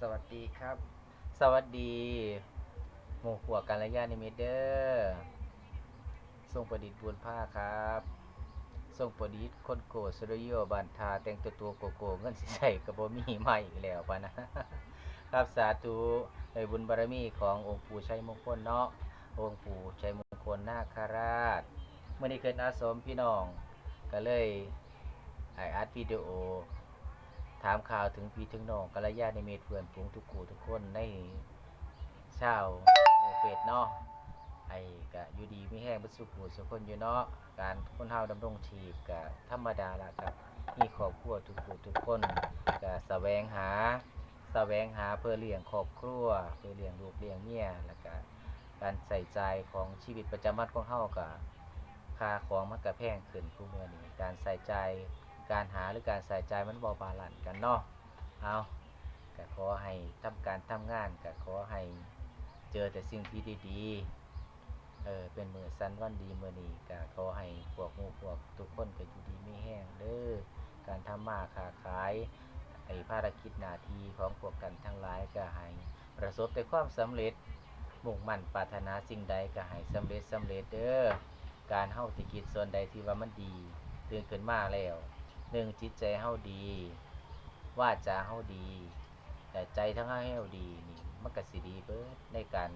สวัสดีครับ สวัสดีหมู่ขวกันระยะนิมิตเดอร์ทรงประดิษฐ์บุญผ้าครับทรงประดิษฐ์คนโกสรุโยบันทา แต่งตัวตัวโกโก้เงินสิใส่กับบ่มีใหม่อีกแล้วปะนะ ครับสาธุในบุญบารมีขององค์ปู่ชัยมงคลเนาะองค์ปู่ชัยมงคลนาคราชเมื่อนี้เกิดอาสมพี่น้อง ก็เลยไออัดวิดีโอ ถามข่าวถึงพี่ถึงน้องกัลยาในเมตเพื่อนฝูงทุกกูทุกคนในชาวหมู่เฟสเนาะไอ้กะอยู่ดีไม่แห้งบัดสุขูสุคนอยู่เนาะการคนเฮาดำรงชีพกะธรรมดาละครับมีครอบครัวทุกกูทุกคนกะแสวงหาแสวงหาเพื่อเลี้ยงครอบครัวเพื่อเลี้ยงลูกเลี้ยงเมียแล้วก็การใส่ใจของชีวิตประจำวันของเฮากะค่าของมันก็แพงขึ้นผู้เมื่อนี้การใส่ใจ การหาหรือการใส่ใจมันบอบาลันกันเนาะเอาก็ขอให้ทำการทำงานก็ขอให้เจอแต่สิ่งที่ดีๆเออเป็นมือสันวันดีมือนี้ก็ขอให้พวกหมู่พวกทุกคนก็อยู่ดีไม่แห้งเด้อการทำมาค้าขายไอ้ภารกิจหน้าที่ของพวกกันทั้งหลายก็ให้ประสบแต่ความสำเร็จมุ่งมั่นปรารถนาสิ่งใดก็ให้สำเร็จสำเร็จเด้อการเฮ้าติกิจส่วนใดที่ว่ามันดีตื่นขึ้นมาแล้ว หนึ่งจิตใจเฮาดี ว่าจาเฮาดี แต่ใจทั้งเฮาเฮาดีนี่มันก็สิดีเบิดในการ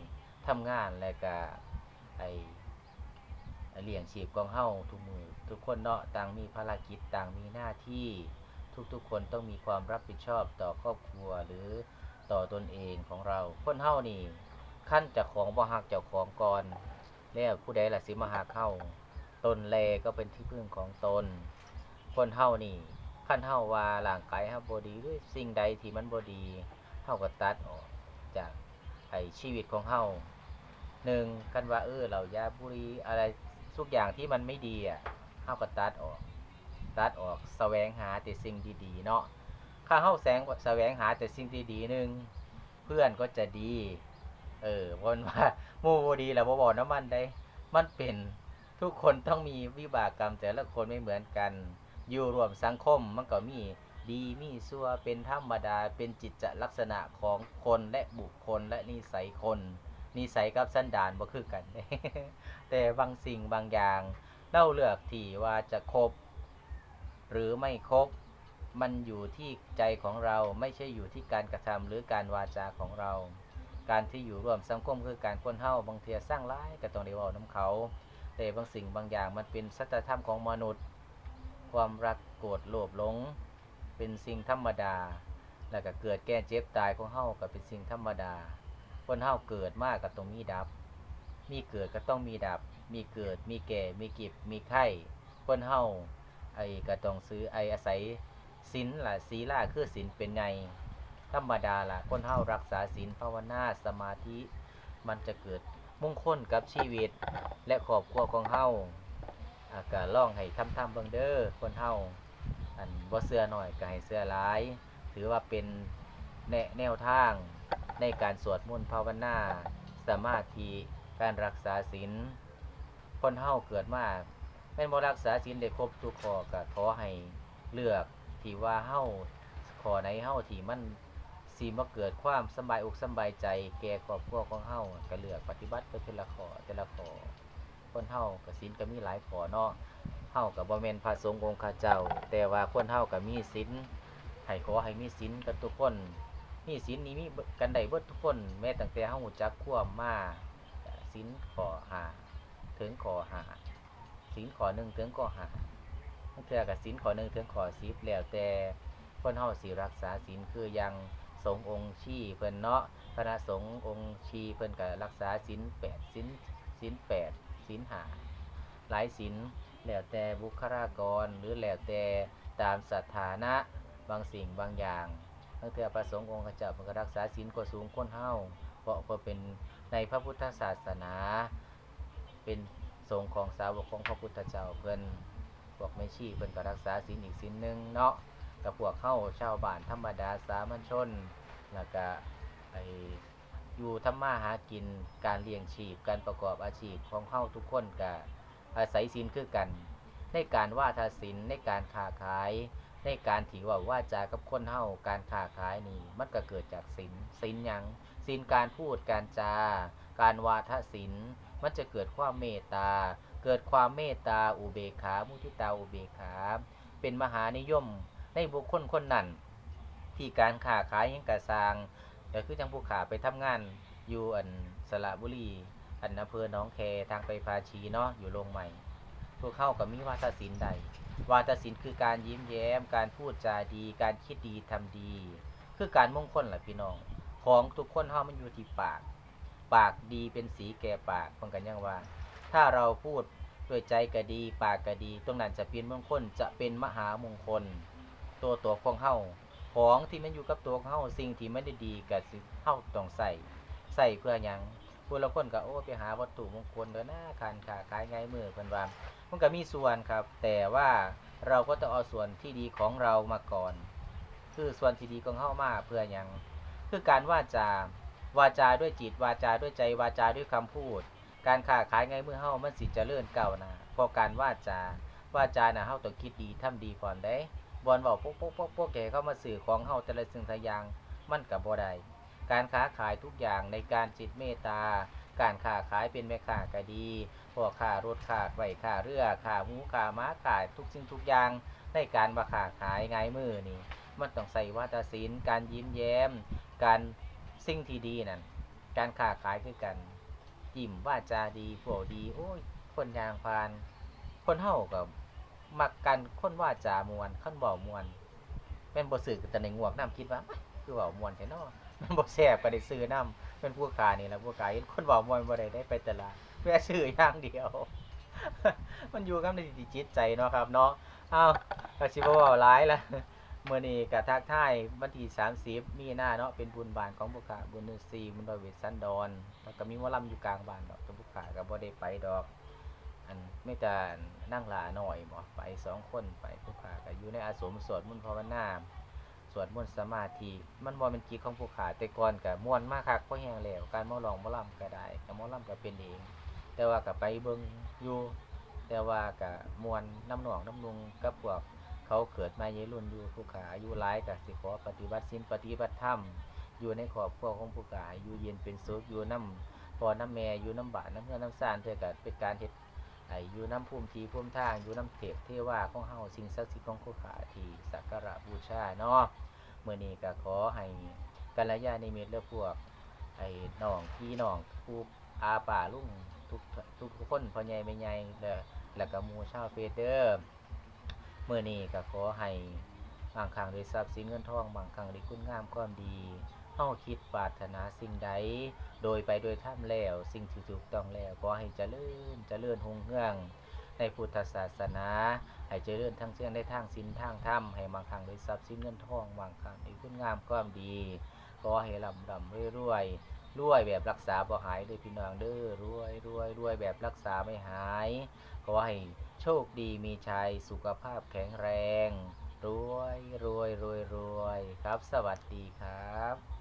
ทำงานและก็ไอเลี้ยงชีพของเฮาทุกมือทุกคนเนาะต่างมีภารกิจต่างมีหน้าที่ทุกๆคนต้องมีความรับผิดชอบต่อครอบครัวหรือต่อตนเองของเรา คนเฮานี่ขั้นจากของบ่ฮักจ้าของก่อนแล้วผู้ใดล่ะสิมาหักเฮาตนแลก็เป็นที่พึ่งของตน คนเฮานี่ขั้นเฮาว่าร่างกายเฮาบ่ดีหรือสิ่งใดที่มันบ่ดีเฮาก็ตัดออกจากไอ้ชีวิตของเฮาหนึ่งกันว่าเออเรายาบุรีอะไรทุกอย่างที่มันไม่ดีอะเฮาก็ตัดออก ตัดออกแสวงหาแต่สิ่งดีๆเนาะถ้าเฮาแสงแสวงหาแต่สิ่งที่ดีหนึ่งเพื่อนก็จะดี เออเพราะว่าหมู่บ่ดีแล้วบ่บอกน้ำมันได้ มันเป็นทุกคนต้องมีวิบากกรรมแต่ละคนไม่เหมือนกัน อยู่รวมสังคมมันก็มีดีมีชั่วเป็นธรรมดาเป็นจิตจลักษณะของคนและบุคคลและนิสัยคนนิสัยกับสันดานบ่คือกัน แต่บางสิ่งบางอย่างเล่าเลือกที่ว่าจะคบ หรือไม่คบ มันอยู่ที่ใจของเราไม่ใช่อยู่ที่การกระทำหรือการวาจาของเรา การที่อยู่ร่วมสังคมคือการคนเฮาบางเทียสร้างร้ายก็ต้องได้เว้าน้ำเขา แต่บางสิ่งบางอย่างมันเป็นสัจธรรมของมนุษย์ ความรักโกรธโลภหลง เป็นสิ่งธรรมดา แล้วก็เกิดแก่เจ็บตายของเฮาก็เป็นสิ่งธรรมดา คนเฮาเกิดมากก็ต้องมีดับ มีเกิดก็ต้องมีดับ มีเกิด มีแก่ มีเก็บ มีไข้ คนเฮาไอ้ก็ต้องซื้อไอ้อาศัยศีลล่ะศีล่าคือศีลเป็นไง ธรรมดาล่ะ คนเฮารักษาศีลภาวนาสมาธิ มันจะเกิดมงคลกับชีวิต และครอบครัวของเฮา อาก็ล่องให้ทำทำๆเบิ่งเด้อคนเฮาอันบ่เสื้อหน่อยก็ให้เสื้อหลาย ถือว่าเป็นแนแนวทางในการสวดมนต์ภาวนาสมาธิการรักษาศีลคนเฮาเกิดมาแม่นบ่รักษาศีลได้ครบทุกข้อก็ขอให้เลือกที่ว่าเฮาขอไหนเฮาที่มันสิมาเกิดความสบายอกสบายใจ แก่ครอบครัวของเฮาก็เลือกปฏิบัติไปทีละข้อแต่ละข้อ คนเฮากับศีลก็มีหลายขอเนาะเฮากับบ่แม่นพระสงฆ์องค์ข้าเจ้า แต่ว่าคนเฮาก็มีศีลให้ขอให้มีศีลกันทุกคนมีศีลนี้มีกันได้เบิดทุกคน แม้ตั้งแต่เฮารู้จักความมาศีลขอหาถึงขอหาศีลขอหนึ่งถึงขอหาเทื่อก็ศีลขอหนึ่งถึงขอสิบแล้วแต่คนเฮาสิรักษาศีลคือยังสงฆ์องค์ชีเพิ่นเนาะคณะสงฆ์องค์ชีเพิ่นก็รักษาศีลแปดศีลศีลแปด ศีลหาหลายศีลแล้วแต่บุคลากรหรือแล้วแต่ตามสถานะบางสิ่งบางอย่างบางเทื่อประสงค์องค์ข้าเจ้ามันก็รักษาศีลก็สูงคนเฮาเพราะเพราะเป็นในพระพุทธศาสนา เป็นสงฆ์ของสาวกของพระพุทธเจ้าเพิ่นพวกไม่ชีเพิ่นก็รักษาศีลอีกศีลหนึ่งเนาะกับพวกเข้าชาวบ้านธรรมดาสามัญชนแล้วก็ไอ อยู่ทำมาหากินการเลี้ยงชีพ การประกอบอาชีพของเฮาทุกคนก็อาศัยศีลคือกัน ในการว่าทาศีลในการค้าขาย ในการที่ว่าว่าจากับคนเฮาการค้าขายนี่มันก็เกิดจากศีลศีลยังศีลการพูดการจาการวาทศิลมันจะเกิดความเมตตา เกิดความเมตตาอุเบกขา มุทิตาอุเบกขา เป็นมหานิยมในบุคคลคนนั้นที่การค้าขายยังกระสร้าง ก็คือจังผู้ขาไปทำงานอยู่อันสระบุรีอันอำเภอหนองแคทางไปภาชีเนาะอยู่โรงใหม่ พวกเข้ากับมีวาทศิลป์ใด วาทศิลป์คือการยิ้มแย้ม การพูดจาดี การคิดดีทำดี คือการมงคลแหละพี่น้อง ของทุกคนเฮามันอยู่ที่ปาก ปากดีเป็นสีแก่ปากเพิ่นกันยังว่า ถ้าเราพูดด้วยใจก็ดี ปากก็ดี ตรงนั้นจะเป็นมงคลจะเป็นมหามงคล ตัวตัวของเฮา ของที่มันอยู่กับตัวเฮาสิ่งที่ไม่ได้ดีก็สิเฮาต้องใส่ใส่เพื่อหยังผู้ละคนก็โอ้ไปหาวัตถุมงคลเด้อนะการค้าขายง่ายมือเพิ่นว่ามันก็มีส่วนครับ แต่ว่าเราก็ต้องเอาส่วนที่ดีของเรามาก่อน คือส่วนที่ดีของเฮามาเพื่อหยังคือการว่าจาวาจาด้วยจิตวาจาด้วยใจวาจาด้วยคำพูด การค้าขายไงเมื่อเฮามันสิเจริญก้าวหน้าเพราะการว่าจาวาจาน่ะเฮาต้องคิดดีทำดีก่อนได้ บอนเว้าโป๊กโป๊กโป๊กโป๊กแกเข้ามาสื่อของเฮาแต่ละสิ่งแต่ละยางมันก็บ่ได้การค้าขายทุกอย่างในการจิตเมตตา การค้าขายเป็นแม่ค้าก็ดีพวกค้ารถค้าไว้ค้าเรือค้าหมูค้าม้าขายทุกสิ่งทุกอย่างในการว่าค้าขายไงมือนี่ มันต้องใส่วาทศิลป์การยิ้มแย้ม การสิ่งที่ดีนั่นการค้าขายคือกันยิ้มว่าจาดีพวดี โอ้ย คนยางพาน คนเฮากับ มักกันคนว่าจามวนคนเว้ามวนเป็นบ่ซื้อแต่ในงวกน้ำคิดว่าคือเว้ามวนแท้เนาะมันบ่แซ่บก็ได้ซื้อน้ำเป็นผู้ค้านี่แหละผู้คาเห็นคนเว้ามวนบ่ได้ได้ไปตลาดแวะซื้ออย่างเดียว มันอยู่กับในจิตใจเนาะครับเนาะอ้าวก็สิบ่เว้าหลายละเมื่อนี้ก็ทักทายวันที่30มีหน้าเนาะเป็นบุญบานของผู้ขาบุญฤาษีบุญดอยเวสันดรแล้วก็มีหมอลำอยู่กลางบ้านดอกแต่ผู้ขาก็บ่ได้ไปดอก อันไม่แต่นั่งหลาหน่อยบ่ไปสองคนไปผู้ขาก็อยู่ในอาสมสวดมนต์ภาวนาสวดมนต์สมาธิมันบ่เป็นกิจของผู้ขาแต่ก่อนก็ม่วนมากคักพอแฮงแล้วการมอลองมอลำก็ได้ก็หมอลำก็เป็นเอง แต่ว่าก็ไปเบิ่งอยู่แต่ว่าก็ม่วนน้ำหนองน้ำนุงกับพวกเขาเกิดมาเยรุ่นอยู่ผู้ขาอายุหลายก็สิขอปฏิบัติศีลปฏิบัติธรรมอยู่ในครอบครัวของผู้ขาอยู่เย็นเป็นสุขอยู่น้ำพอน้ำแม่อยู่น้ำบาดน้ำเพื่อนน้ำซานเท่ากับเป็นการเฮ็ด ไอ้อยู่น้ำภูมิทีภูมิทางอยู่น้ำเทพเทวาของเฮาสิ่งศักดิ์สิทธิ์ของผู้ขาทีสักการะบูชาเนาะเมื่อนี้ก็ขอให้กัลยาณมิตรและพวกไอ้น้องพี่น้องผู้อาป่าลุงทุกทุกคนพ่อใหญ่แม่ใหญ่และแล้วก็มูชาวเฟเดอร์เมื่อนี้ก็ขอให้บางครั้งด้ทรัพย์สินเงินทองบางครั้งด้คุณงามความดี เฮาคิดปรารถนาสิ่งใด โดยไปโดยท่ามแล้ว สิ่งที่ถูกต้องแล้วขอให้เจริญเจริญหงเฮือง ในพุทธศาสนา ให้เจริญทั้งเสียงในทางศีลทางธรรมให้บางครั้งด้วยทรัพย์สินเงินทองบางคังด้วยคุณงามความดีขอให้ร่ำร่ำรวยรวยแบบรักษาบ่หายด้อพี่น้องเด้อรวยรวยรวยแบบรักษาไม่หายขอให้โชคดีมีชัยสุขภาพแข็งแรง รวยรวยรวยรวยครับ สวัสดีครับ